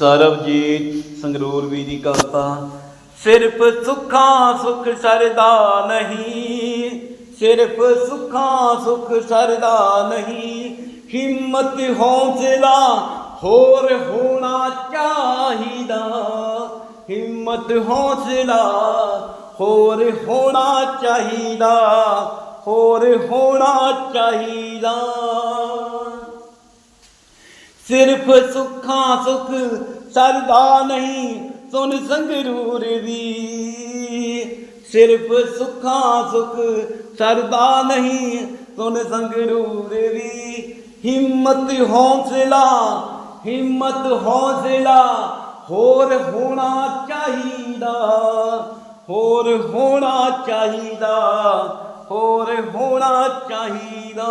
ਸਰਬਜੀਤ ਸੰਗਰੂਰ ਵੀ ਦੀ ਕਵਿਤਾ ਸਿਰਫ ਸੁੱਖਾਂ ਸੁਖ ਸਰਦਾ ਨਹੀਂ, ਸਿਰਫ ਸੁੱਖਾਂ ਸੁਖ ਸਰਦਾ ਨਹੀਂ, ਹਿੰਮਤ ਹੌਸਲਾ ਹੋਰ ਹੋਣਾ ਚਾਹੀਦਾ। ਹਿੰਮਤ ਹੌਸਲਾ ਹੋਰ ਹੋਣਾ ਚਾਹੀਦਾ, ਹੋਰ ਹੋਣਾ ਚਾਹੀਦਾ। ਸਿਰਫ ਸੁੱਖਾਂ ਸੁਖ ਸਰਦਾ ਨਹੀਂ, ਸੁਨ ਸੰਗਰੂਰ ਵੀ ਸਿਰਫ ਸੁੱਖਾਂ ਸੁਖ ਸਰਦਾ ਨਹੀਂ, ਸੁਨ ਸੰਗਰੂਰ ਵੀ ਹਿੰਮਤ ਹੌਸਲਾ ਹਿੰਮਤ ਹੌਸਲਾ, ਹੋਰ ਹੋਣਾ ਚਾਹੀਦਾ, ਹੋਰ ਹੋਣਾ ਚਾਹੀਦਾ, ਹੋਰ ਹੋਣਾ ਚਾਹੀਦਾ।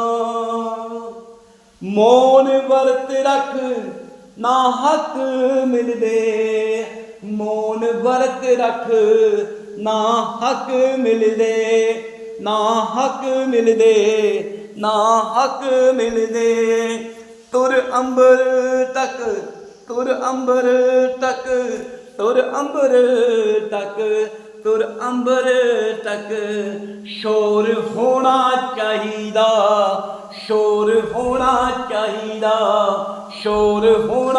ਮੋਨ ਵਰਤ ਰੱਖ, ਨਾ ਹੱਕ ਮਿਲਦੇ। ਮੋਨ ਵਰਤ ਰੱਖ, ਨਾ ਹੱਕ ਮਿਲਦੇ। ਨਾ ਹੱਕ ਮਿਲਦੇ, ਨਾ ਹੱਕ ਮਿਲਦੇ। ਤੁਰ ਅੰਬਰ ਤੱਕ, ਤੁਰ ਅੰਬਰ ਤੱਕ, ਤੁਰ ਅੰਬਰ ਤੱਕ, ਤੁਰ ਅੰਬਰ ਤੱਕ। ਸ਼ੋਰ ਹੋਣਾ ਚਾਹੀਦਾ। ਸ਼ੋਰ ਹੋਣਾ ਚਾਹੀਦਾ ਸ਼ੋਰ ਹੋਣਾ